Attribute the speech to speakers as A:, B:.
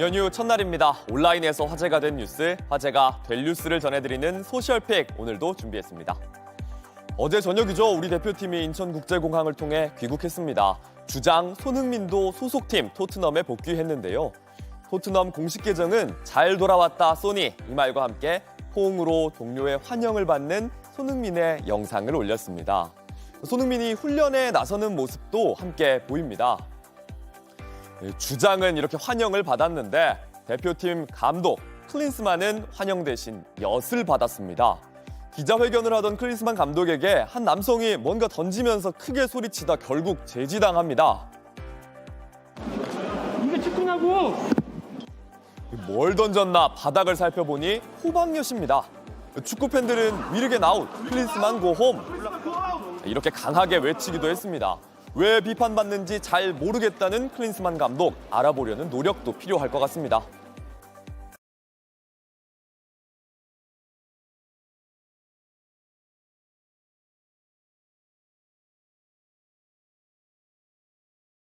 A: 연휴 첫날입니다. 온라인에서 화제가 된 뉴스, 화제가 될 뉴스를 전해드리는 소셜픽 오늘도 준비했습니다. 어제 저녁이죠. 우리 대표팀이 인천국제공항을 통해 귀국했습니다. 주장 손흥민도 소속팀 토트넘에 복귀했는데요. 토트넘 공식 계정은 잘 돌아왔다 소니 이 말과 함께 포옹으로 동료의 환영을 받는 손흥민의 영상을 올렸습니다. 손흥민이 훈련에 나서는 모습도 함께 보입니다. 네, 주장은 이렇게 환영을 받았는데 대표팀 감독 클린스만은 환영 대신 엿을 받았습니다. 기자회견을 하던 클린스만 감독에게 한 남성이 뭔가 던지면서 크게 소리치다 결국 제지당합니다.
B: 이게 축구냐고!
A: 뭘 던졌나 바닥을 살펴보니 호박엿입니다. 축구 팬들은 위르게 나웃, 클린스만 고홈 이렇게 강하게 외치기도 했습니다. 왜 비판받는지 잘 모르겠다는 클린스만 감독 알아보려는 노력도 필요할 것 같습니다.